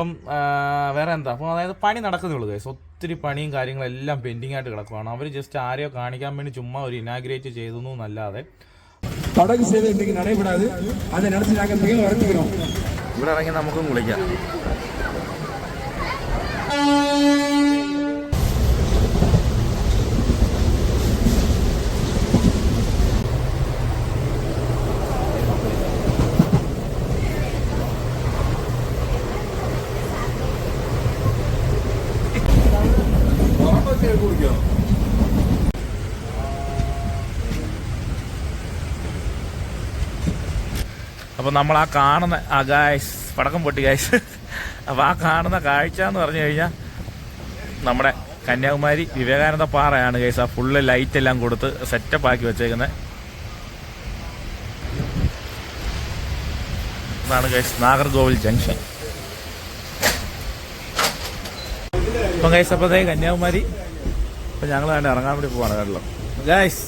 അപ്പം വേറെ എന്താ അപ്പം അതായത് പണി നടക്കുന്നുള്ളൂ ഗൈസ് ഒത്തിരി പണിയും കാര്യങ്ങളും എല്ലാം പെൻഡിങ് ആയിട്ട് കിടക്കുവാണ്. അവർ ജസ്റ്റ് ആരെയോ കാണിക്കാൻ വേണ്ടി ചുമ്മാ ഒരു ഇനാഗ്രേറ്റ് ചെയ്തു എന്നല്ലാതെ. പടക് ഇവിടെ ഇറങ്ങി നമുക്കും കുളിക്കാം. നമ്മൾ ആ കാണുന്ന ആ ഗായ്സ് പടക്കം പൊട്ടി ഗായ്സ് അപ്പോൾ ആ കാണുന്ന കാഴ്ച എന്ന് പറഞ്ഞു കഴിഞ്ഞാൽ നമ്മുടെ കന്യാകുമാരി വിവേകാനന്ദ പാറയാണ് ഗൈസ് ആ ഫുള്ള് ലൈറ്റ് എല്ലാം കൊടുത്ത് സെറ്റപ്പ് ആക്കി വെച്ചേക്കുന്നത് ഇതാണ് ഗൈസ് നാഗർകോവിൽ ജംഗ്ഷൻ അപ്പം ഗൈസ് അപ്പോൾ ദേ കന്യാകുമാരി അപ്പം ഞങ്ങൾ തന്നെ ഇറങ്ങാൻ വേണ്ടി പോവാണ് കേട്ടോ. ഗൈസ്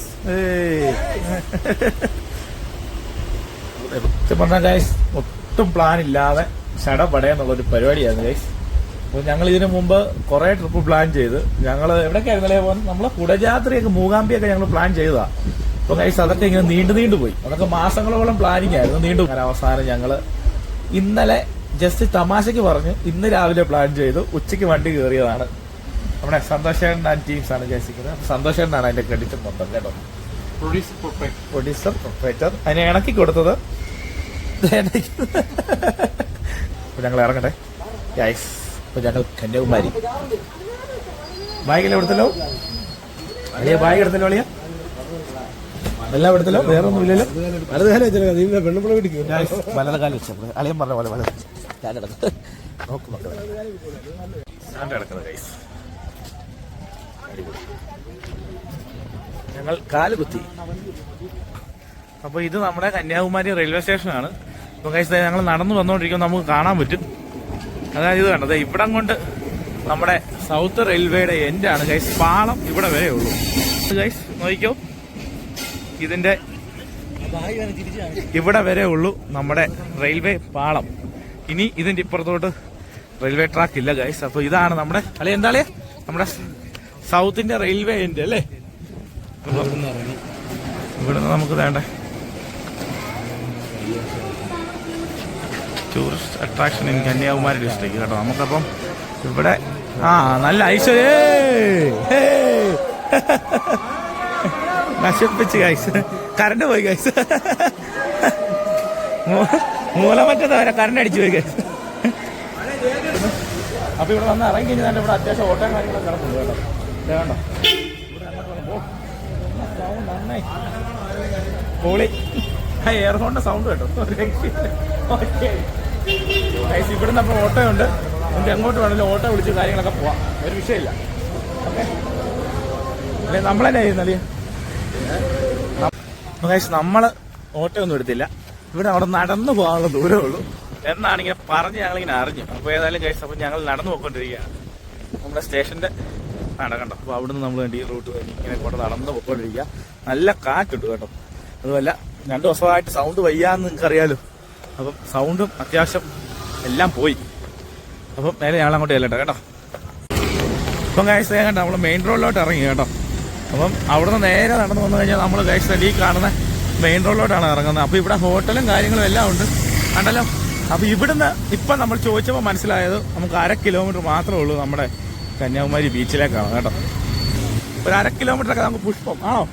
സത്യം പറഞ്ഞാൽ ഗൈസ് ഒട്ടും പ്ലാൻ ഇല്ലാതെ ചടപടയെന്നുള്ളൊരു പരിപാടിയായിരുന്നു ഗൈസ് അപ്പോൾ ഞങ്ങൾ ഇതിനു മുമ്പ് കുറെ ട്രിപ്പ് പ്ലാൻ ചെയ്ത്. ഞങ്ങൾ എവിടേക്കായിരുന്നല്ലേ പോകാൻ നമ്മളെ കുടജാത്രയൊക്കെ മൂകാംബിയൊക്കെ ഞങ്ങൾ പ്ലാൻ ചെയ്തതാ. അപ്പോൾ ഗൈസ് അതൊക്കെ ഇങ്ങനെ നീണ്ടു നീണ്ടു പോയി. അതൊക്കെ മാസങ്ങളോളം പ്ലാനിങ് ആയിരുന്നു നീണ്ടു അവസാനം ഞങ്ങൾ ഇന്നലെ ജസ്റ്റ് തമാശയ്ക്ക് പറഞ്ഞു ഇന്ന് രാവിലെ പ്ലാൻ ചെയ്തു ഉച്ചയ്ക്ക് വണ്ടി കയറിയതാണ്. നമ്മുടെ സന്തോഷേട്ടൻ ആൻഡ് ടീംസ് ആണ് കേസിക്കുന്നത് സന്തോഷേട്ടനാണ് അതിന്റെ ക്രെഡിറ്റ് മൊത്തം കേട്ടോ. പ്രൊഡ്യൂസർ പ്രൊപ്പറേറ്റർ അതിനെ ഇണക്കി കൊടുത്തത് അപ്പൊ ഞങ്ങൾ ഇറങ്ങട്ടെ. ഗൈസ് അപ്പൊ ഞങ്ങൾ കന്യാകുമാരി ബാഗിൽ എടുത്തല്ലോ? അളിയ ബാഗ് എടുത്തല്ലോ അളിയ? എല്ലാം എടുത്തല്ലോ? വേറെ ഒന്നും ഇല്ലല്ലോ വലത് കാലം വെച്ചാൽ പെണ്ണുപിള്ള പിടിക്കും വലത് കാലം വെച്ചാൽ അളിയൻ പറഞ്ഞ പോലെ വലത്. ഞാൻ കിടക്കുന്നത് നോക്ക് മക്കളെ. ഞാൻ കിടക്കുന്നത് ഗൈസ് ഞങ്ങൾ കാൽ കുത്തി. അപ്പൊ ഇത് നമ്മുടെ കന്യാകുമാരി റെയിൽവേ സ്റ്റേഷനാണ്. അപ്പൊ ഗൈസ് ഞങ്ങൾ നടന്നു വന്നുകൊണ്ടിരിക്കുമ്പോൾ നമുക്ക് കാണാൻ പറ്റും. അതായത് ഇത് കണ്ടത് ഇവിടം കൊണ്ട് നമ്മുടെ സൗത്ത് റെയിൽവേയുടെ എൻഡാണ് ഗൈസ് പാളം ഇവിടെ വരെ ഉള്ളൂ. ഗൈസ് നോക്കിക്കോ. ഇതിന്റെ ഇവിടെ വരെ ഉള്ളൂ നമ്മുടെ റെയിൽവേ പാളം. ഇനി ഇതിന്റെ ഇപ്പുറത്തോട്ട് റെയിൽവേ ട്രാക്ക് ഇല്ല ഗൈസ് അപ്പൊ ഇതാണ് നമ്മുടെ അല്ലെ എന്താ നമ്മുടെ സൗത്തിന്റെ റെയിൽവേ എൻഡ് അല്ലേ? ഇവിടുന്ന് നമുക്ക് വേണ്ടേ. Tourist attraction in Kanyakumari district കേട്ടോ. നമുക്കപ്പം ഇവിടെ ആ നല്ല ഐശ്വര്യ. നശിപ്പിച്ച് കൈസ് കറണ്ട് പോയി കൈസ് മൂലമറ്റത്ത് വരെ കറണ്ട് അടിച്ചു പോയി കൈസ് അപ്പൊ ഇവിടെ വന്ന് ഇറങ്ങി കഴിഞ്ഞാൽ ഇവിടെ അത്യാവശ്യം ഓട്ടം കാര്യങ്ങളൊക്കെ കിടക്കുന്നു കേട്ടോ. sound നന്നായി. പൊളി. ആ എയർ ഹോണിന്റെ സൗണ്ട് കേട്ടോ. ഓക്കെ ഇവിടുന്ന് അപ്പോൾ ഓട്ടോ ഉണ്ട് നമുക്ക് എങ്ങോട്ട് വേണമെങ്കിലും ഓട്ടോ വിളിച്ച് കാര്യങ്ങളൊക്കെ പോവാം. ഒരു വിഷയമില്ല. ഓക്കെ? അല്ലെ നമ്മളെന്നെ ചെയ്യുന്നല്ലേ ഗൈസ് നമ്മൾ ഓട്ടോ ഒന്നും എടുത്തില്ല. ഇവിടെ അവിടെ നടന്നു പോകാനുള്ള ദൂരമേ ഉള്ളൂ. എന്നാണിങ്ങനെ പറഞ്ഞ് ഞങ്ങളിങ്ങനെ അറിഞ്ഞു. അപ്പോൾ ഏതായാലും ഗൈസ് അപ്പോൾ ഞങ്ങൾ നടന്നു പോയിക്കൊണ്ടിരിക്കുകയാണ്. നമ്മുടെ സ്റ്റേഷന്റെ നടക്കണ്ട കണ്ടോ? അപ്പോൾ അവിടുന്ന് നമ്മൾ വേണ്ടി റൂട്ട് വഴി ഇങ്ങനെ കൂടെ നടന്ന് പോയിക്കൊണ്ടിരിക്കുക. നല്ല കാറ്റുണ്ട് കേട്ടോ. അതുമല്ല രണ്ടു ദിവസമായിട്ട് സൗണ്ട് വയ്യാന്ന് നിങ്ങൾക്ക് അറിയാലോ അപ്പം സൗണ്ടും അത്യാവശ്യം എല്ലാം പോയി. അപ്പം നേരെ ഞങ്ങൾ അങ്ങോട്ട് ചെല്ലട്ടെ കേട്ടോ. ഇപ്പം ഗൈസ് കേട്ടോ നമ്മൾ മെയിൻ റോഡിലോട്ട് ഇറങ്ങി കേട്ടോ. അപ്പം അവിടുന്ന് നേരെ നടന്നു വന്നു കഴിഞ്ഞാൽ നമ്മൾ ഗൈസ് ഈ കാണുന്ന മെയിൻ റോഡിലോട്ടാണ് ഇറങ്ങുന്നത്. അപ്പോൾ ഇവിടെ ഹോട്ടലും കാര്യങ്ങളും എല്ലാം ഉണ്ട്. കണ്ടല്ലോ? അപ്പോൾ ഇവിടുന്ന് ഇപ്പം നമ്മൾ ചോദിച്ചപ്പോൾ മനസ്സിലായത് നമുക്ക് അര കിലോമീറ്റർ മാത്രമേ ഉള്ളൂ നമ്മുടെ കന്യാകുമാരി ബീച്ചിലേക്കാണ് കേട്ടോ. ഒരു അര കിലോമീറ്ററൊക്കെ നമുക്ക് പുഷ്പം ആണോ?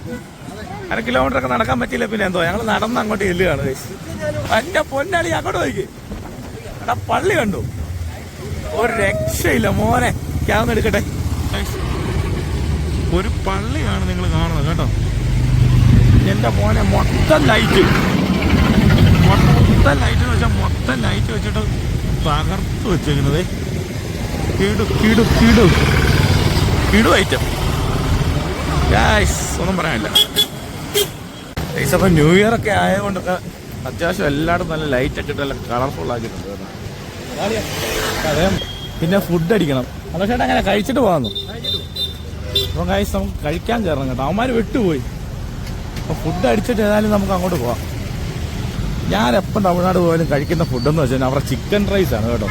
അര കിലോമീറ്റർ ഒക്കെ നടക്കാൻ പറ്റിയില്ല പിന്നെ എന്തോ. ഞങ്ങൾ നടന്ന് അങ്ങോട്ട് ചെല്ലുകയാണ് എന്റെ പൊന്നാളി അങ്ങോട്ട് നോക്കി എടാ പള്ളി കണ്ടു. ഒരു രക്ഷയില്ല മോനെ. ക്യാമറ എടുക്കട്ടെ. ഒരു പള്ളിയാണ് നിങ്ങൾ കാണുന്നത് കേട്ടോ. എന്റെ മോനെ മൊത്തം ലൈറ്റ് മൊത്തം ലൈറ്റ് എന്ന് വെച്ചാൽ മൊത്തം ലൈറ്റ് വെച്ചിട്ട് തകർത്ത് വെച്ചേക്കുന്നത്. കിടു കിടു കിടു. കിടു ഐറ്റം ഒന്നും പറയാനില്ല. അപ്പൊ ന്യൂ ഇയർ ഒക്കെ ആയതുകൊണ്ടൊക്കെ അത്യാവശ്യം എല്ലായിടത്തും നല്ല ലൈറ്റ് ഒക്കെ നല്ല കളർഫുൾ ആക്കിയിട്ടുണ്ട്. പിന്നെ ഫുഡ് അടിക്കണം. അതോ ചേട്ടാ അങ്ങനെ കഴിച്ചിട്ട് പോകാന്നു അപ്പം കഴിച്ച് നമുക്ക് കഴിക്കാൻ കയറണം കേട്ടോ. അവന്മാർ വിട്ടുപോയി. അപ്പം ഫുഡ് അടിച്ചിട്ട് ഏതായാലും നമുക്ക് അങ്ങോട്ട് പോവാം ഞാൻ എപ്പം തമിഴ്നാട് പോയാലും കഴിക്കുന്ന ഫുഡെന്ന് വെച്ചാൽ അവരുടെ ചിക്കൻ റൈസ് ആണ് കേട്ടോ.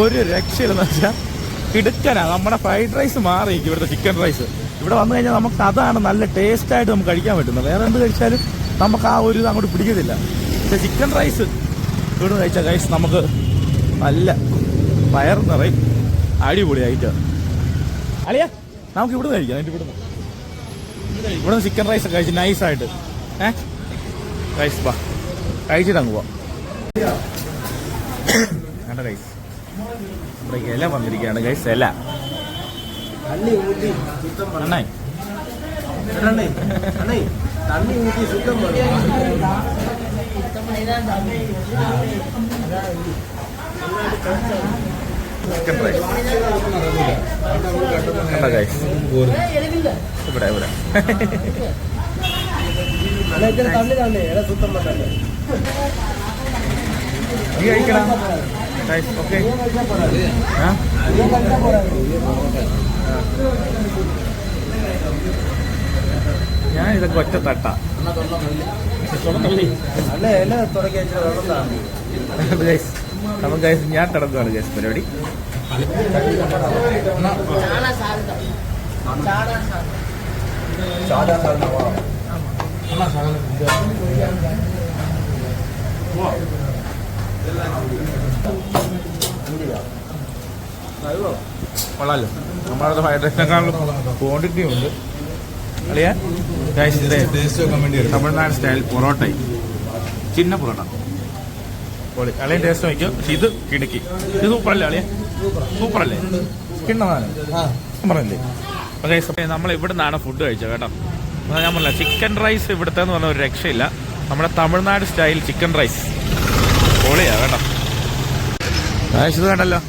ഒരു രക്ഷയില്ലെന്ന് വെച്ചാൽ കിടുക്കനാ. നമ്മുടെ ഫ്രൈഡ് റൈസ് മാറിയിരിക്കും ഇവിടുത്തെ ചിക്കൻ റൈസ് ഇവിടെ വന്നു കഴിഞ്ഞാൽ നമുക്ക് അതാണ് നല്ല ടേസ്റ്റായിട്ട് നമുക്ക് കഴിക്കാൻ പറ്റുന്നത്. വേറെ എന്ത് കഴിച്ചാലും നമുക്ക് ആ ഒരു ഇത് അങ്ങോട്ട് പിടിക്കത്തില്ല. പക്ഷെ ചിക്കൻ റൈസ് വീട് കഴിച്ച റൈസ് നമുക്ക് നല്ല വയർ നിറയും അടിപൊളിയായിട്ട്. അളിയ നമുക്ക് ഇവിടെ കഴിക്കാം. എന്റെ ഇവിടുന്ന്. ഇവിടെ ചിക്കൻ റൈസ് ഒക്കെ കഴിച്ച് നൈസായിട്ട് ഏ? റൈസ് ബാ കഴിച്ചിട്ട് അങ്ങ് പോവാം. റൈസ് ഇല വന്നിരിക്കുകയാണ്. ഗൈസ് ഇല. നന്നായി. தண்ணி ஊற்றி சுத்தம் பண்ண ചിക്കൻ റൈസ് വേണ്ട ഗൈസ് ഇവിടെ ഇവിടെ அண்ணே இத்தனை தண்ணி தானே எல்லாம் சுத்தம் பண்ணாங்க നീ കഴിക്കണം ഗൈസ് ഓക്കെ ആ ഞാൻ ഇതൊക്കെ ഒറ്റ തട്ട. അപ്പം ഞാൻ തടന്നതാണ് ഗൈസ് പരിപാടി. കൊള്ളാലോ. നമ്മളത് ഫ്രൈഡ് റൈസിനെക്കാളും ക്വാണ്ടിറ്റി ഉണ്ട്. അളിയ തമിഴ്നാട് സ്റ്റൈൽ പൊറോട്ടയും. ചിന്ന പൊറോട്ട. പൊളി. അളിയൻ ടേസ്റ്റ് നോക്കിയോ പക്ഷെ ഇത് കിടക്കി. ഇത് സൂപ്പറല്ലേ അളിയ സൂപ്പറല്ലേ? കിണ്ണതാണ് പറഞ്ഞില്ലേ നമ്മൾ ഇവിടെ നിന്നാണ് ഫുഡ് കഴിച്ചത് കേട്ടോ. ഞാൻ പറഞ്ഞില്ല ചിക്കൻ റൈസ് ഇവിടുത്തെ എന്ന് പറഞ്ഞ ഒരു രക്ഷയില്ല. നമ്മുടെ തമിഴ്നാട് സ്റ്റൈൽ ചിക്കൻ റൈസ് പൊളിയാ കേട്ടോ. ഇത് കണ്ടല്ലോ.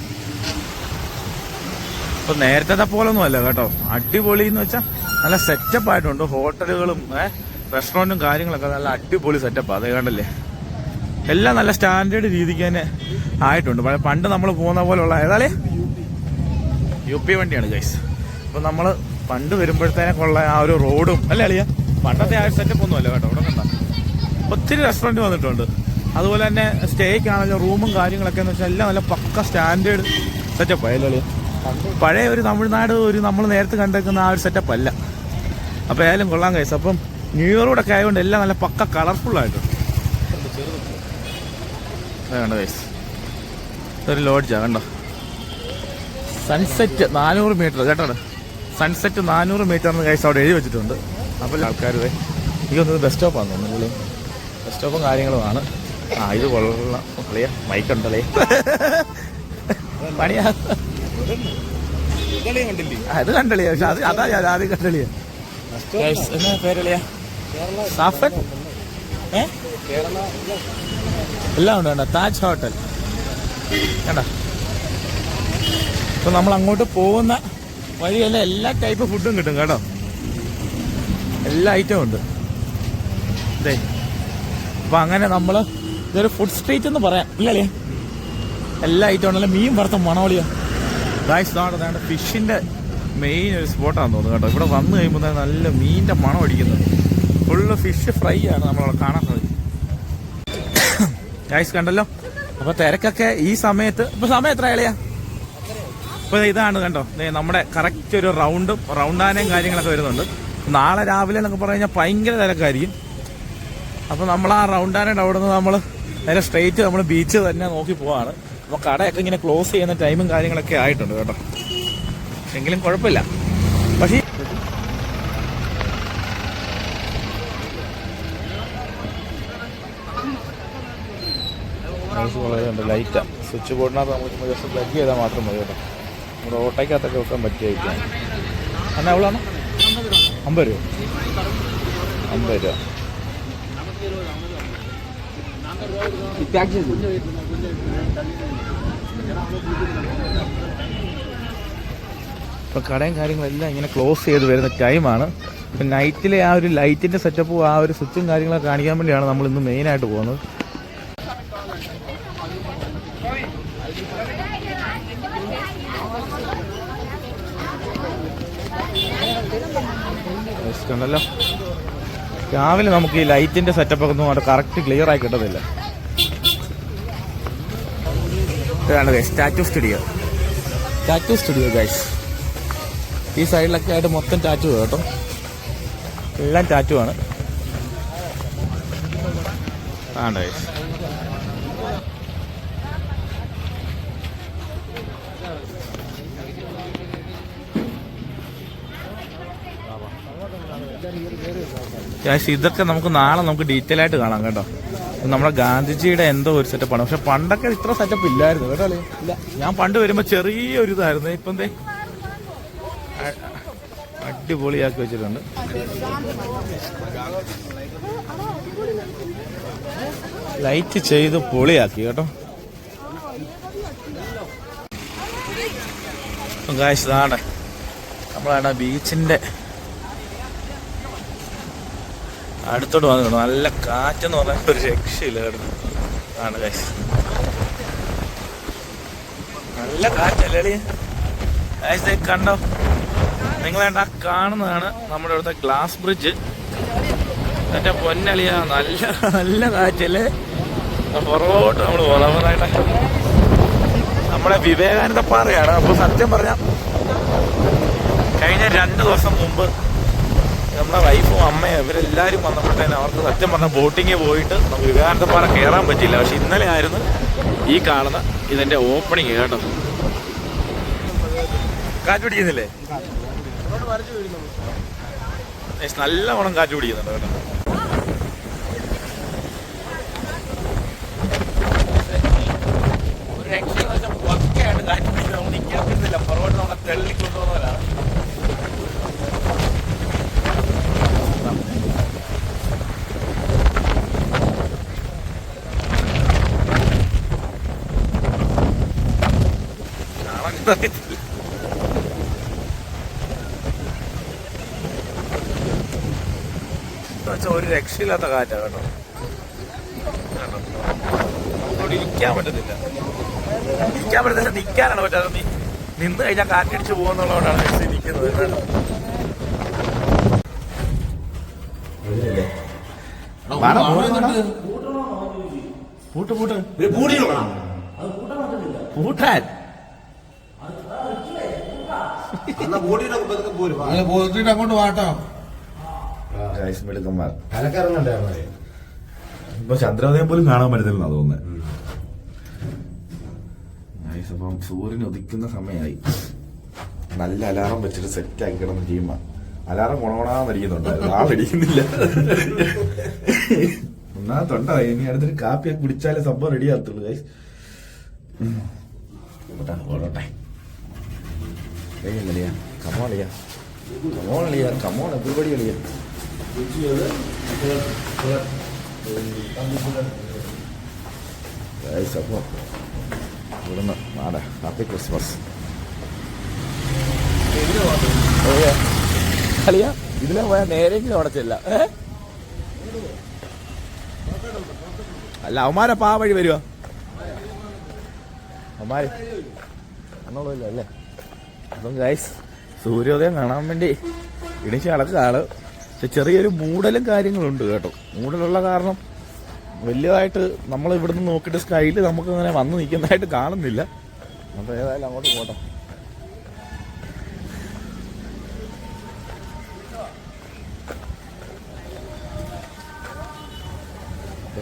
ഇപ്പൊ നേരത്തെ പോലൊന്നും അല്ല കേട്ടോ. അടിപൊളി എന്ന് വെച്ചാൽ നല്ല സെറ്റപ്പ് ആയിട്ടുണ്ട്. ഹോട്ടലുകളും റെസ്റ്റോറന്റും കാര്യങ്ങളൊക്കെ നല്ല അടിപൊളി സെറ്റപ്പ് അത് കണ്ടല്ലേ? എല്ലാം നല്ല സ്റ്റാൻഡേർഡ് രീതിക്ക് തന്നെ ആയിട്ടുണ്ട്. പണ്ട് നമ്മൾ പോകുന്ന പോലുള്ള ഏതാളേ? യു പി വണ്ടിയാണ് ഗൈസ് അപ്പൊ നമ്മൾ പണ്ട് വരുമ്പോഴത്തേനൊക്കെയുള്ള ആ ഒരു റോഡും അല്ലേ അളിയ? പണ്ടത്തെ ആ ഒരു സെറ്റപ്പ് ഒന്നും അല്ല കേട്ടോ അവിടെ കണ്ട. ഒത്തിരി റെസ്റ്റോറന്റ് വന്നിട്ടുണ്ട്. അതുപോലെ തന്നെ സ്റ്റേക്ക് ആണെങ്കിലും റൂമും കാര്യങ്ങളൊക്കെ എന്ന് വെച്ചാൽ എല്ലാം നല്ല പക്ക സ്റ്റാൻഡേർഡ് സെറ്റപ്പ് അളിയ? പഴയ ഒരു തമിഴ്നാട് ഒരു നമ്മൾ നേരത്തെ കണ്ടേക്കുന്ന ആ ഒരു സെറ്റപ്പ് അല്ല. അപ്പോൾ ഏതായാലും കൊള്ളാൻ കഴിച്ചു അപ്പം ന്യൂ ഇയറോടൊക്കെ ആയതുകൊണ്ട് എല്ലാം നല്ല പക്ക കളർഫുൾ ആയിട്ടുണ്ട്. കണ്ടോ ഗൈസ് ഇതൊരു ലോഡ്ജാ കണ്ടോ? സൺസെറ്റ് നാനൂറ് മീറ്റർ കേട്ടോ സൺസെറ്റ് നാനൂറ് മീറ്റർ എന്ന് കഴിച്ചു അവിടെ എഴുതി വെച്ചിട്ടുണ്ട്. അപ്പോൾ ആൾക്കാർ എനിക്കൊന്നത് ബസ് സ്റ്റോപ്പാണ് തോന്നുന്നു ബസ് സ്റ്റോപ്പും കാര്യങ്ങളുമാണ് ആ ഇത് കൊള്ളാം. കളിയ മൈക്കുണ്ടല്ലേ പണിയാ. അത് കണ്ടളിയാ പക്ഷെ അത് അതാ ഞാൻ ആദ്യം കണ്ടളിയാ. എന്നാ പേരളിയാ സാഫൻ എല്ലാം ഉണ്ട് വേണ്ട താജ് ഹോട്ടൽ കണ്ട അപ്പൊ നമ്മൾ അങ്ങോട്ട് പോകുന്ന വഴിയല്ല എല്ലാ ടൈപ്പ് ഫുഡും കിട്ടും കേട്ടോ എല്ലാ ഐറ്റവും ഉണ്ട് അതെ അപ്പൊ അങ്ങനെ നമ്മൾ ഇതൊരു ഫുഡ് സ്ട്രീറ്റ് എന്ന് പറയാം. ഇല്ലല്ലേ എല്ലാ ഐറ്റവും ഉണ്ടല്ലോ മീൻ വറുത്ത മണവളിയാ ഗായ്സ് നാട് ഫിഷിന്റെ മെയിൻ ഒരു സ്പോട്ടാന്ന് തോന്നുന്നു കേട്ടോ. ഇവിടെ വന്നു കഴിയുമ്പോൾ നല്ല മീനിന്റെ മണം അടിക്കുന്നത് ഫുള്ള് ഫിഷ് ഫ്രൈ ആണ് നമ്മളവിടെ കാണാൻ സാധിക്കും ഗൈസ് കണ്ടല്ലോ? അപ്പൊ തിരക്കൊക്കെ ഈ സമയത്ത് ഇപ്പൊ സമയം എത്ര ഇളയാ ഇപ്പൊ ഇതാണ് കണ്ടോ? നമ്മുടെ കറക്റ്റ് ഒരു റൗണ്ടും റൗണ്ടാനയും കാര്യങ്ങളൊക്കെ വരുന്നുണ്ട്. നാളെ രാവിലെ എന്നൊക്കെ പറഞ്ഞു കഴിഞ്ഞാൽ ഭയങ്കര തിരക്കായിരിക്കും. അപ്പൊ നമ്മൾ ആ റൗണ്ടാനയുടെ അവിടെ നിന്ന് നമ്മൾ നേരെ സ്ട്രെയിറ്റ് നമ്മൾ ബീച്ച് തന്നെ നോക്കി പോവാണ്. അപ്പൊ കടയൊക്കെ ഇങ്ങനെ ക്ലോസ് ചെയ്യുന്ന ടൈമും കാര്യങ്ങളൊക്കെ ആയിട്ടുണ്ട് കേട്ടോ. എങ്കിലും കുഴപ്പമില്ല. പക്ഷേ ലൈറ്റാണ് സ്വിച്ച് ബോർഡിനകത്ത് നമുക്ക് ജസ്റ്റ് പ്ലഗ് ചെയ്താൽ മാത്രം മതി കേട്ടോ. നമ്മുടെ ഓട്ടോയ്ക്കകത്തൊക്കെ വെക്കാൻ പറ്റിയായിരിക്കാം. എന്നാ അവളാണ് അമ്പത് രൂപ. അമ്പത് രൂപ. ഇപ്പൊ കടയും കാര്യങ്ങളെല്ലാം ഇങ്ങനെ ക്ലോസ് ചെയ്ത് വരുന്ന ടൈമാണ് ഇപ്പം നൈറ്റിലെ ആ ഒരു ലൈറ്റിന്റെ സെറ്റപ്പും ആ ഒരു സ്വിച്ചും കാര്യങ്ങളൊക്കെ കാണിക്കാൻ വേണ്ടിയാണ് നമ്മൾ ഇന്ന് മെയിനായിട്ട് പോകുന്നത്. ണ്ടല്ലോ രാവിലെ നമുക്ക് ഈ ലൈറ്റിന്റെ സെറ്റപ്പ് ഒക്കെ ഒന്നും കറക്റ്റ് ക്ലിയർ ആയി കിട്ടത്തില്ല. ഇതാണ് statue studio statue studio guys ഈ സൈഡിലൊക്കെ ആയിട്ട് മൊത്തം ടാറ്റു കേട്ടോ. എല്ലാം ടാറ്റു ആണ്. ഇതൊക്കെ നമുക്ക് നാളെ നമുക്ക് ഡീറ്റെയിൽ ആയിട്ട് കാണാം കേട്ടോ. നമ്മുടെ ഗാന്ധിജിയുടെ എന്തോ ഒരു സെറ്റപ്പാണ് പക്ഷെ പണ്ടൊക്കെ ഇത്ര സെറ്റപ്പ് ഇല്ലായിരുന്നു കേട്ടോ ഇല്ല ഞാൻ പണ്ട് വരുമ്പോ ചെറിയൊരു ഇതായിരുന്നു ഇപ്പൊ എന്തേ അടിപൊളിയാക്കി വെച്ചിട്ടുണ്ട്. ലൈറ്റ് ചെയ്ത് പൊളിയാക്കി കേട്ടോ. ാണ് നമ്മളാണ് ബീച്ചിന്റെ അടുത്തോട്ട് വന്നു നല്ല കാറ്റെന്ന് പറഞ്ഞാൽ ഒരു രക്ഷയില്ല കേട്ടോ. ആണ് ഗൈസ് നല്ല കാറ്റല്ലേ ദേ കണ്ടോ? നിങ്ങളേണ്ട ആ കാണുന്നതാണ് നമ്മുടെ ഇവിടുത്തെ ഗ്ലാസ് ബ്രിഡ്ജ് മറ്റേ പൊന്നളിയ നല്ല നല്ല കാറ്റല്ലേ? പുറകോട്ട് നമ്മൾ വളവറായിട്ട്. നമ്മുടെ വിവേകാനന്ദ പാറയാണ്. അപ്പൊ സത്യം പറഞ്ഞ കഴിഞ്ഞ രണ്ട് ദിവസം മുമ്പ് നമ്മുടെ വൈഫും അമ്മയും ഇവരെല്ലാവരും വന്നപ്പോഴത്തേനും അവർക്ക് സത്യം പറഞ്ഞ ബോട്ടിങ് പോയിട്ട് നമുക്ക് വിവേകാനന്ദപ്പാറ കയറാൻ പറ്റില്ല പക്ഷെ ഇന്നലെ ആയിരുന്നു ഈ കാണുന്ന ഇതിന്റെ ഓപ്പണിങ് കേട്ടോ കാറ്റ് പിടിക്കുന്നില്ലേ? നല്ലവണ്ണം പിടിക്കുന്നുണ്ട് കേട്ടോ. ഒരു രക്ഷയില്ലെന്ന് വെച്ചാൽ പക്കയായിട്ട് കാറ്റ് പിടിക്കുന്നത് നമുക്ക് നിൽക്കാൻ പറ്റുന്നില്ല പുറകോട്ട് നമ്മളെ തെള്ളിക്കൊണ്ടുപോകുന്നവരാണ് കാണാൻ വെച്ചാൽ ഒരു രക്ഷയില്ലാത്ത കാറ്റാ കേട്ടോ? നമുക്കവിടെ ഇരിക്കാൻ പറ്റത്തില്ല. ഇരിക്കാൻ പറ്റത്തില്ല നിൽക്കാനാണ് പറ്റാതെ നീ നിന്ന് കഴിഞ്ഞാൽ കാറ്റടിച്ച് പോകുന്നുള്ളതുകൊണ്ടാണ് നിൽക്കുന്നത് കേട്ടോ. പൂട്ട് പൂട്ട്. പൂട്ടാൻ അങ്ങോട്ട് വാട്ടോ മിടുക്കന്മാർ. കലക്കിറങ്ങണ്ടായിരുന്നു ഇപ്പൊ ചന്ദ്രോദയം പോലും കാണാൻ പറ്റത്തില്ല തോന്നുന്നത് അപ്പം സൂര്യൻ ഉദിക്കുന്ന സമയമായി. നല്ല അലാറം വെച്ചിട്ട് സെറ്റ് ആക്കി കിടന്ന് അലാറം അലാറം ഗുണഗുണാന്നിരിക്കുന്നുണ്ടായിരുന്നു ആ പിടിക്കുന്നില്ല. ഒന്നാ തൊണ്ട ഇനി അടുത്തൊരു കാപ്പിയൊക്കെ കുടിച്ചാലേ സംഭവം റെഡി ആകത്തുള്ളൂ ഗൈസ് ഓടോട്ടെ. കമോൾ കമോൺ കളിയാ. കമോൺ അപ്പോൾ ഇവിടുന്ന് നാടെ. ഹാപ്പി ക്രിസ്മസ് കളിയാ ഇതിലെ പോയാൽ നേരെങ്കിലും അവിടെ ചെല്ല. അല്ല അവന്മാരെ ആ വഴി വരുവാ? അവന്മാര്. എന്നുള്ളതില്ല അല്ലേ? അപ്പം ഗൈസ് സൂര്യോദയം കാണാൻ വേണ്ടി ഇടിച്ച് നടക്കുകയാണ്. പക്ഷെ ചെറിയൊരു മൂടലും കാര്യങ്ങളുണ്ട് കേട്ടോ. മൂടലുള്ള കാരണം വലിയതായിട്ട് നമ്മൾ ഇവിടുന്ന് നോക്കിയിട്ട് സ്കൈയിൽ നമുക്ക് അങ്ങനെ വന്ന് നിൽക്കുന്നതായിട്ട് കാണുന്നില്ല. അപ്പോൾ ഏതായാലും അങ്ങോട്ട് പോട്ടെ.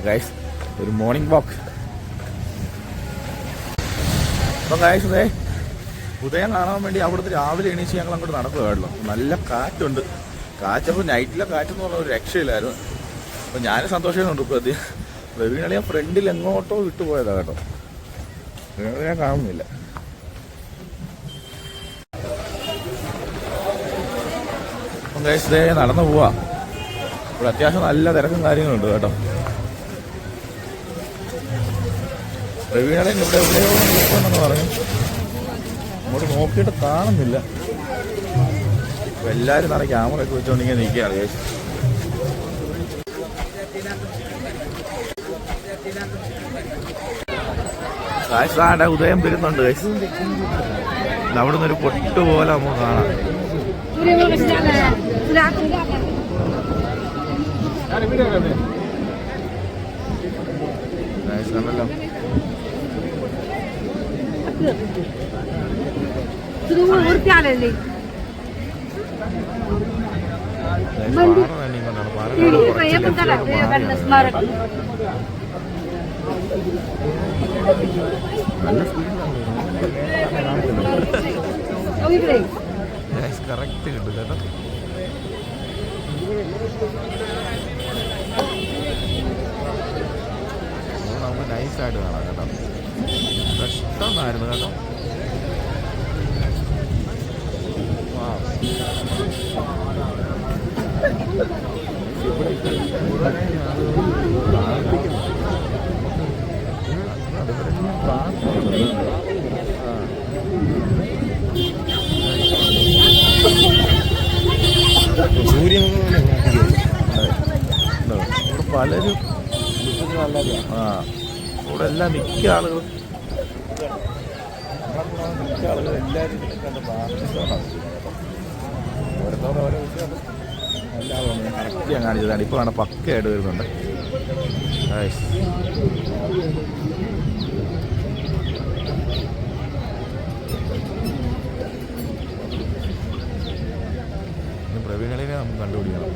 ഗൈസ് ഒരു മോർണിംഗ് വാക്ക് അപ്പം ഗൈസ് ഉദയം കാണാൻ വേണ്ടി അവിടുത്തെ രാവിലെ എണീച്ച് ഞങ്ങൾ അങ്ങോട്ട് നടക്കുകയാണല്ലോ. നല്ല കാറ്റുണ്ട്. കാറ്റപ്പോൾ നൈറ്റിലെ കാറ്റെന്ന് പറഞ്ഞ ഒരു രക്ഷയില്ലായിരുന്നു. അപ്പോൾ ഞാൻ സന്തോഷമുണ്ട് ഇപ്പോൾ അത്. പ്രവീണളി ഞാൻ ഫ്രണ്ടിൽ എങ്ങോട്ടോ വിട്ടുപോയതാ കേട്ടോ. പ്രവീണളി ഞാൻ കാണുന്നില്ല. ഇതേ നടന്നു പോവാ. ഇവിടെ അത്യാവശ്യം നല്ല തിരക്കും കാര്യങ്ങളുണ്ട് കേട്ടോ. പ്രവീണളെ ഇവിടെ എവിടെയോ പറഞ്ഞു. അങ്ങോട്ട് നോക്കിയിട്ട് കാണുന്നില്ല. അപ്പൊ എല്ലാരും നല്ല ക്യാമറ ഒക്കെ വെച്ചോണ്ടിങ്ങനെ നിൽക്കുകയാണ് കേസ് കാശാടെ ഉദയം വരുന്നുണ്ട് കേസ് അവിടെ നിന്ന് ഒരു പൊട്ട് പോലെ നമുക്ക് കാണാം. Sudah mau കറക്റ്റ് കിട്ടും കേട്ടോ. അത് നമുക്ക് നൈസായിട്ട് കാണാം കേട്ടോ. പെട്ടെന്നായിരുന്നു കേട്ടോ Wow. ഇവിടെ ഉണ്ടോ? ഇവിടെ പലരും ആ. ഇവിടെ എല്ലാം മിക്ക ആളുകളും മിക്ക ആളുകളും എല്ലാവരും കണ്ട് പ്രാർത്ഥിച്ചോണ്ടാണ് കറക്റ്റ് ഞാൻ കാണിച്ചതാണ് ഇപ്പോൾ ആണ് പക്കയായിട്ട് വരുന്നുണ്ട് പ്രവീണലിനെ നമുക്ക് കണ്ടുപിടിക്കണം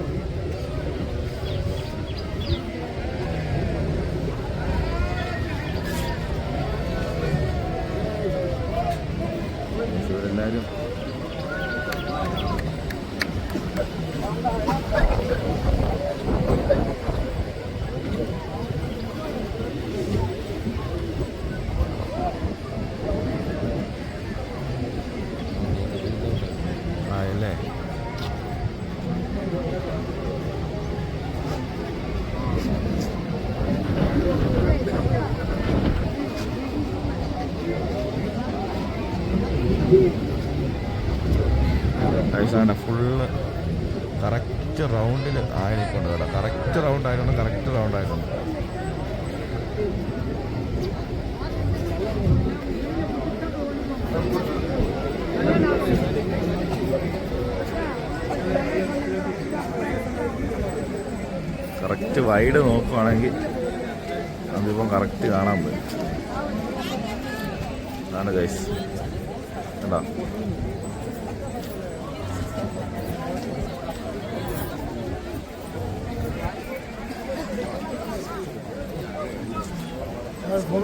ഇവരെല്ലാവരും ആയല്ലേ കഴിച്ചാണ് ഫുള്ള് കറക്റ്റ് റൗണ്ടിൽ ആയിരിക്കുന്നുണ്ട് കേട്ടോ കറക്റ്റ് റൗണ്ട് ആയതുകൊണ്ട് കറക്റ്റ് റൗണ്ട് ആയിട്ടുണ്ട് കറക്റ്റ് വൈഡ് നോക്കുവാണെങ്കിൽ നമുക്കിപ്പം കറക്റ്റ് കാണാൻ പറ്റും. അതാണ് ഗൈസ് കണ്ടോ?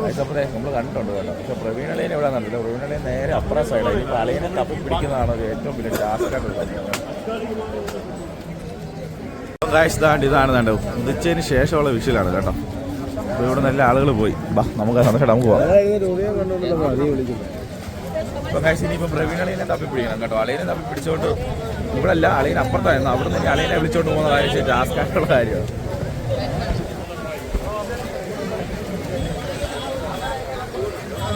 അയച്ചപ്പോഴേ നമ്മൾ കണ്ടിട്ടുണ്ട് കേട്ടോ. പക്ഷെ പ്രവീണലീനെ ഇവിടെ നടന്നില്ല പ്രവീണലീൻ നേരെ അപ്പുറ സൈഡായി ഇനി അലീനെ തപ്പി പിടിക്കുന്നതാണ് ഒരു ഏറ്റവും വലിയ ടാസ്ക് കാശ് ഇതാണ്ട് ഇതാണ് വേണ്ടത് ഉദിച്ചതിന് ശേഷമുള്ള വിഷയിലാണ് കേട്ടോ. അപ്പോൾ ഇവിടെ നല്ല ആളുകൾ പോയി. ബാ നമുക്ക് സന്തോഷം നമുക്ക് പോവാം. ഇപ്പം കാശ് ഇനിയിപ്പം പ്രവീണളീനെ തപ്പി പിടിക്കണം കേട്ടോ. അളീനെ തപ്പി പിടിച്ചോണ്ട് ഇവിടെ അല്ല അലീൻ അപ്പുറത്തായിരുന്നു. അവിടെ നിന്ന് അളീനെ വിളിച്ചോണ്ട് പോകുന്ന കാര്യം ടാസ്ക് ആയിട്ടുള്ള കാര്യമാണ്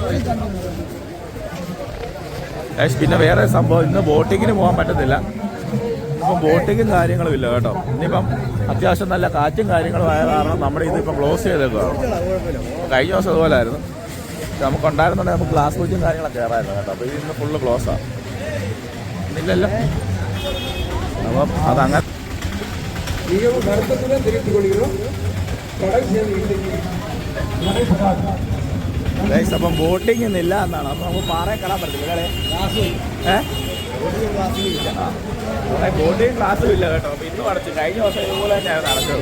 ഗൈസ്, പിന്നെ വേറെ സംഭവം ഇന്ന് ബോട്ടിങ്ങിന് പോകാൻ പറ്റത്തില്ല ഇപ്പം ബോട്ടിങ്ങും കാര്യങ്ങളും ഇല്ല കേട്ടോ ഇനിയിപ്പം അത്യാവശ്യം നല്ല കാറ്റും കാര്യങ്ങളും ആയ കാരണം നമ്മുടെ ഇതിപ്പം ക്ലോസ് ചെയ്തേക്കുവാണ് കഴിഞ്ഞ ദിവസം അതുപോലായിരുന്നു നമുക്ക് ഉണ്ടായിരുന്നുണ്ടെങ്കിൽ നമുക്ക് ഗ്ലാസ് ബ്രിഡ്ജും കാര്യങ്ങളൊക്കെ കയറായിരുന്നു കേട്ടോ അപ്പോൾ ഇന്ന് ഫുള്ള് ക്ലോസാണ് ഇല്ലല്ലോ അപ്പം അതങ്ങനെ மிகவும் வருத்தத்துடன் தெரிவித்துக் கொள்கிறோம் படகு അപ്പം ബോട്ടിങ് ഒന്നില്ല എന്നാണ്. അപ്പം നമുക്ക് പാറയെ കളാൻ പറ്റത്തില്ല അല്ലേ? ഏഹ് ബോട്ടിങ് ക്ലാസ്സും ഇല്ല. കേട്ടോ. അപ്പം ഇന്നും അടച്ചു കഴിഞ്ഞ ദിവസം ഇതുപോലെ തന്നെയായിരുന്നു അടച്ചത്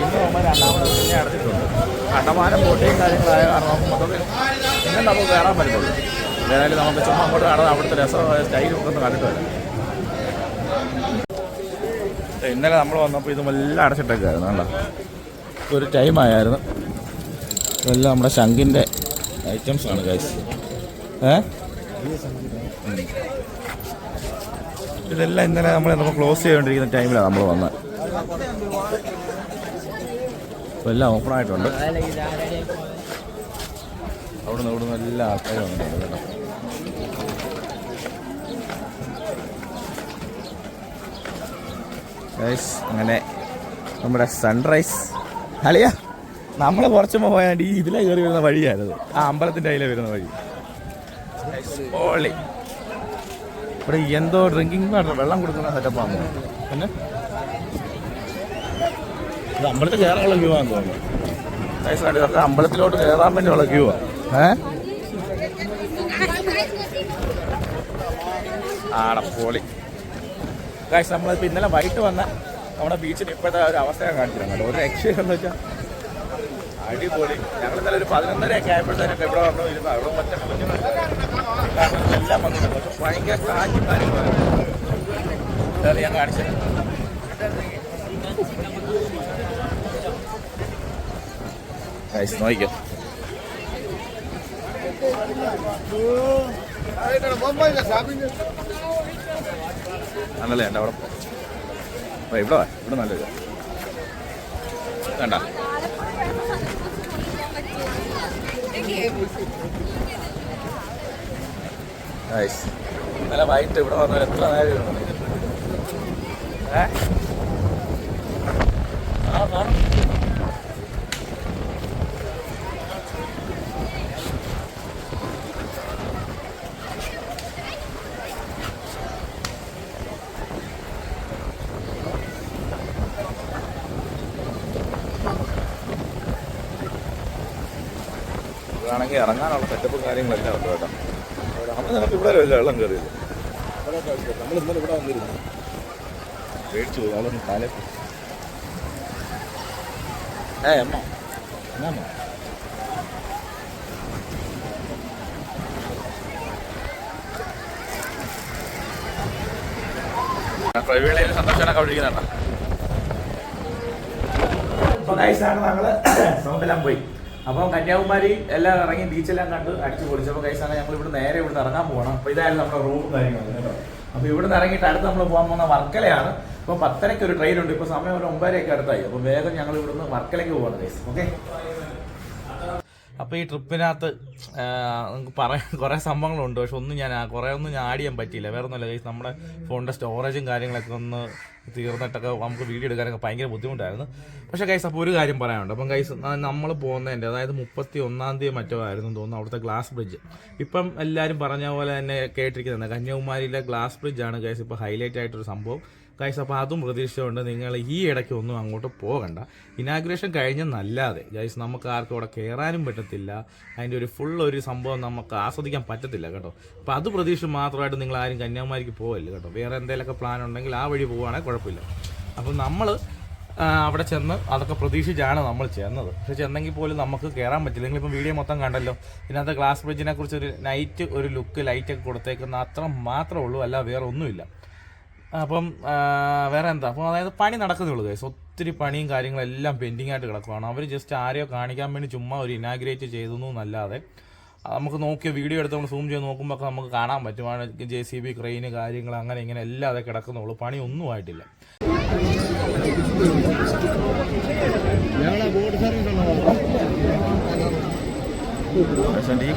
ഇന്ന് നമ്മൾ രണ്ടാമത് തന്നെ അടച്ചിട്ടുണ്ട് കണ്ടമാനം ബോട്ടിങ് കാര്യങ്ങളായ കാരണം മൊത്തത്തിൽ ഇന്നും നമുക്ക് കയറാൻ പറ്റുള്ളൂ ഏതായാലും നമുക്ക് ചുമ്മാ അങ്ങോട്ട് കാണാൻ അവിടുത്തെ രസമായ സ്റ്റൈലും ഒക്കെ ഒന്ന് കണ്ടിട്ട് വരാം. ഇന്നലെ നമ്മൾ വന്നപ്പോൾ ഇതുമെല്ലാം അടച്ചിട്ടൊക്കെയായിരുന്നു കണ്ടോ? ഒരു ടൈം ആയായിരുന്നു. ഇതെല്ലാം നമ്മുടെ ശംഖിന്റെ ഐറ്റംസ് ആണ് ഗൈസ് ഏ? ഇതെല്ലാം ഇന്നലെ നമ്മൾ നമ്മൾ ക്ലോസ് ചെയ്തുകൊണ്ടിരിക്കുന്ന ടൈമിലാണ് നമ്മൾ വന്നത് ഇപ്പോൾ എല്ലാം ഓപ്പൺ ആയിട്ടുണ്ട്. അവിടെ നിന്ന് ഇവിടെ നിന്ന് എല്ലാ ആൾക്കാരും വന്നിട്ടുണ്ട് കേട്ടോ. അങ്ങനെ നമ്മുടെ സൺറൈസ് അളിയ നമ്മൾ കുറച്ച് പോയാണ്ട് ഈ ഇതിലെ കയറി വരുന്ന വഴിയായിരുന്നു. ആ അമ്പലത്തിന്റെ അതിലെ വരുന്ന വഴി. പൊളി ഇവിടെ എന്തോ ഡ്രിങ്കിങ് വാട്ടർ വെള്ളം കൊടുക്കുന്ന സെറ്റപ്പാണ് പിന്നെ? അമ്പലത്തിൽ കയറാനുള്ള ക്യൂ ആണെന്ന് തോന്നുന്നു. അമ്പലത്തിലോട്ട് കയറാൻ വേണ്ടിയുള്ള ക്യൂ ആ. ഏ? ആടപ്പോളി നമ്മൾ നമ്മളിപ്പോൾ ഇന്നലെ വൈകിട്ട് വന്ന നമ്മുടെ ബീച്ചിൽ ഇപ്പോഴത്തെ ഒരു അവസ്ഥ കാണിച്ചിരുന്നു ഒരു രക്ഷയെന്ന് വെച്ചാൽ അടിപൊളി. ഞങ്ങൾ ഇന്നലെ ഒരു പതിനൊന്നരയൊക്കെ ആയപ്പോഴത്തേനൊക്കെ ഇവിടെ വന്നു ഇരുന്നു അവിടെ മറ്റേ കാരണം എല്ലാം വന്നിട്ടുണ്ട്. പക്ഷെ ഭയങ്കര കാറ്റും കാര്യങ്ങളാണ് ഞാൻ കാണിച്ചത് ആണല്ലേ? എന്റെ അവിടെ ഇവിടെ. ഇവിടെ നല്ലത് കണ്ട? നൈസ് നല്ല വൈകിട്ട് ഇവിടെ വന്നാൽ എത്ര നേരം ഇരുന്നു? ഏ ആ കാണും ഇതാണെങ്കിൽ ഇറങ്ങാനുള്ള സെറ്റപ്പും കാര്യങ്ങളെല്ലാം ഉണ്ട് കേട്ടോ. നമ്മൾ നമുക്ക് ഇവിടെ വല്ല വെള്ളം കയറിയില്ല. നമ്മൾ ഇന്നലെ ഇവിടെ വന്നിരുന്നു മേടിച്ചു നമ്മളൊന്ന് കാലേ ഏ അമ്മ എന്നാ പ്രവീണയിൽ സന്തോഷമൊക്കെ അവിടെ ഇരിക്കുന്നുണ്ടോ അപ്പൊ ഗൈസാണ് ഞങ്ങൾ സൗണ്ടെല്ലാം പോയി. അപ്പം കന്യാകുമാരി എല്ലാം ഇറങ്ങി ബീച്ചെല്ലാം കണ്ട് അടിച്ചു പൊളിച്ചപ്പോൾ കഴിച്ചാൽ ഞങ്ങൾ ഇവിടെ നേരെ ഇവിടെ ഇറങ്ങാൻ പോകണം അപ്പോൾ ഇതായാലും നമ്മുടെ റൂം കാര്യങ്ങളും കേട്ടോ. അപ്പോൾ ഇവിടെ നിന്ന് ഇറങ്ങിയിട്ട് അടുത്ത് നമ്മൾ പോകാൻ പോകുന്ന വർക്കലയാണ്. അപ്പോൾ പത്തരയ്ക്ക് ഒരു ട്രെയിൻ ഉണ്ട്. ഇപ്പോൾ സമയം ഒരു ഒമ്പതരയൊക്കെ അടുത്തായി. അപ്പോൾ വേഗം ഞങ്ങൾ ഇവിടുന്ന് വർക്കലയ്ക്ക് പോകണം ഓക്കെ അപ്പോൾ ഈ ട്രിപ്പിനകത്ത് നമുക്ക് പറയാൻ കുറേ സംഭവങ്ങളുണ്ട്. പക്ഷെ ഒന്നും ഞാൻ കുറെ ഒന്നും ഞാൻ ആഡ് ചെയ്യാൻ പറ്റിയില്ല. വേറെ ഒന്നുമില്ല ഗൈസ് നമ്മുടെ ഫോണിന്റെ സ്റ്റോറേജും കാര്യങ്ങളൊക്കെ ഒന്ന് തീർന്നിട്ടൊക്കെ നമുക്ക് വീഡിയോ എടുക്കാനൊക്കെ ഭയങ്കര ബുദ്ധിമുട്ടായിരുന്നു. പക്ഷെ ഗൈസ് അപ്പോൾ ഒരു കാര്യം പറയാനുണ്ട്. അപ്പം ഗൈസ് നമ്മൾ പോകുന്നതിന്റെ അതായത് മുപ്പത്തി ഒന്നാം തീയതി മറ്റോ ആയിരുന്നു തോന്നുന്നു അവിടുത്തെ ഗ്ലാസ് ബ്രിഡ്ജ് ഇപ്പം എല്ലാവരും പറഞ്ഞ പോലെ തന്നെ കേട്ടിരിക്കുന്നത് കന്യാകുമാരിയിലെ ഗ്ലാസ് ബ്രിഡ്ജാണ് ഗൈസ് ഇപ്പോൾ ഹൈലൈറ്റ് ആയിട്ടൊരു സംഭവം. ഗൈസ് അപ്പോൾ അതും പ്രതീക്ഷിച്ചുകൊണ്ട് നിങ്ങൾ ഈ ഇടയ്ക്ക് ഒന്നും അങ്ങോട്ട് പോകണ്ട. ഇനാഗ്രേഷൻ കഴിഞ്ഞെന്നല്ലാതെ ഗൈസ് നമുക്ക് ആർക്കും അവിടെ കയറാനും പറ്റത്തില്ല. അതിന്റെ ഒരു ഫുൾ ഒരു സംഭവം നമുക്ക് ആസ്വദിക്കാൻ പറ്റത്തില്ല കേട്ടോ. അപ്പോൾ അത് പ്രതീക്ഷിച്ച് മാത്രമായിട്ട് നിങ്ങൾ ആരും കന്യാകുമാരിക്ക് പോകല്ല കേട്ടോ. വേറെ എന്തെങ്കിലുമൊക്കെ പ്ലാൻ ഉണ്ടെങ്കിൽ ആ വഴി പോവുകയാണെങ്കിൽ കുഴപ്പമില്ല. അപ്പോൾ നമ്മൾ അവിടെ ചെന്ന് അതൊക്കെ പ്രതീക്ഷിച്ചാണ് നമ്മൾ ചെന്നത്. പക്ഷെ ചെന്നെങ്കിൽ പോലും നമുക്ക് കയറാൻ പറ്റില്ല. നിങ്ങളിപ്പോൾ വീഡിയോ മൊത്തം കണ്ടല്ലോ. ഇതിനകത്ത് ഗ്ലാസ് ബ്രിഡ്ജിനെ കുറിച്ച് ഒരു നൈറ്റ് ഒരു ലുക്ക് ലൈറ്റൊക്കെ കൊടുത്തേക്കുന്ന അത്ര മാത്രമേ ഉള്ളൂ. അല്ല വേറെ ഒന്നുമില്ല. അപ്പം വേറെ എന്താ? അപ്പം അതായത് പണി നടക്കുന്നുള്ളൂ ഗൈസ് ഒത്തിരി പണിയും കാര്യങ്ങളും എല്ലാം പെൻഡിങ് ആയിട്ട് കിടക്കുവാണ്. അവർ ജസ്റ്റ് ആരെയോ കാണിക്കാൻ വേണ്ടി ചുമ്മാ ഒരു ഇനാഗ്രേറ്റ് ചെയ്തു എന്നല്ലാതെ നമുക്ക് നോക്കിയ വീഡിയോ എടുത്ത് നമ്മൾ സൂം ചെയ്ത് നോക്കുമ്പോൾ നമുക്ക് കാണാൻ പറ്റുമാണ് ജെ സി ബി ക്രെയിന് കാര്യങ്ങൾ അങ്ങനെ ഇങ്ങനെ എല്ലാം അതെ കിടക്കുന്നുള്ളൂ പണി ഒന്നും ആയിട്ടില്ല.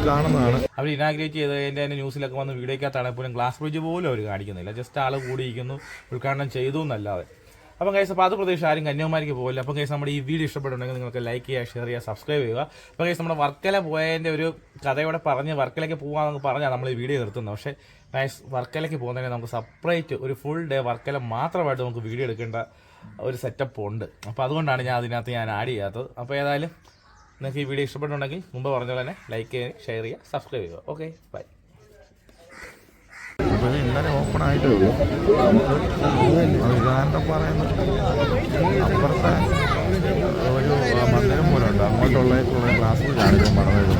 കാണുന്നതാണ്. അവർ ഇനാഗ്രേറ്റ് ചെയ്തതിന്റെ തന്നെ ന്യൂസിലൊക്കെ വന്ന് വീഡിയോക്കകത്താണെങ്കിൽ പോലും ഗ്ലാസ് ബ്രിഡ്ജ് പോലും അവർ കാണിക്കുന്നില്ല. ജസ്റ്റ് ആൾ കൂടിയിരിക്കുന്നു ഉദ്ഘാടനം ചെയ്തു എന്നല്ലാതെ. അപ്പം കൈസ് അപ്പോൾ അത് പ്രദേശം ആരും കന്യാകുമാരിക്ക് പോകില്ല അപ്പം കൈസ് നമ്മുടെ ഈ വീഡിയോ ഇഷ്ടപ്പെട്ടുണ്ടെങ്കിൽ നിങ്ങൾക്ക് ലൈക്ക് ചെയ്യുക ഷെയർ ചെയ്യുക സബ്സ്ക്രൈബ് ചെയ്യുക. അപ്പം കൈസ് നമ്മുടെ വർക്കല പോയതിന്റെ ഒരു കഥയോടെ പറഞ്ഞ് വർക്കലയ്ക്ക് പോകാമെന്ന് പറഞ്ഞാൽ നമ്മൾ ഈ വീഡിയോ നിർത്തുന്നത്. പക്ഷേ ഗൈസ് വർക്കലയ്ക്ക് പോകുന്നതിന് നമുക്ക് സെപ്പറേറ്റ് ഒരു ഫുൾ ഡേ വർക്കല മാത്രമായിട്ട് നമുക്ക് വീഡിയോ എടുക്കേണ്ട ഒരു സെറ്റപ്പ് ഉണ്ട്. അപ്പോൾ അതുകൊണ്ടാണ് ഞാൻ അതിനകത്ത് ഞാൻ ആഡ് ചെയ്യാത്തത്. അപ്പോൾ ഏതായാലും നിങ്ങൾക്ക് ഈ വീഡിയോ ഇഷ്ടപ്പെട്ടുണ്ടെങ്കിൽ മുമ്പ് പറഞ്ഞ പോലെ തന്നെ ലൈക്ക് ചെയ്യുക ഷെയർ ചെയ്യുക സബ്സ്ക്രൈബ് ചെയ്യുക. ഓക്കെ ബൈ അപ്പോൾ ഇന്നലെ ഓപ്പൺ ആയിട്ടേ ഉള്ളൂ ഇതാണ്ട് പറയുന്നത് അപ്പുറത്തെ ഒരു മന്ദിരം പോലെ ഉണ്ട്. അങ്ങോട്ടുള്ള ക്ലാസ്സിൽ കാണിക്കാൻ പറഞ്ഞത്.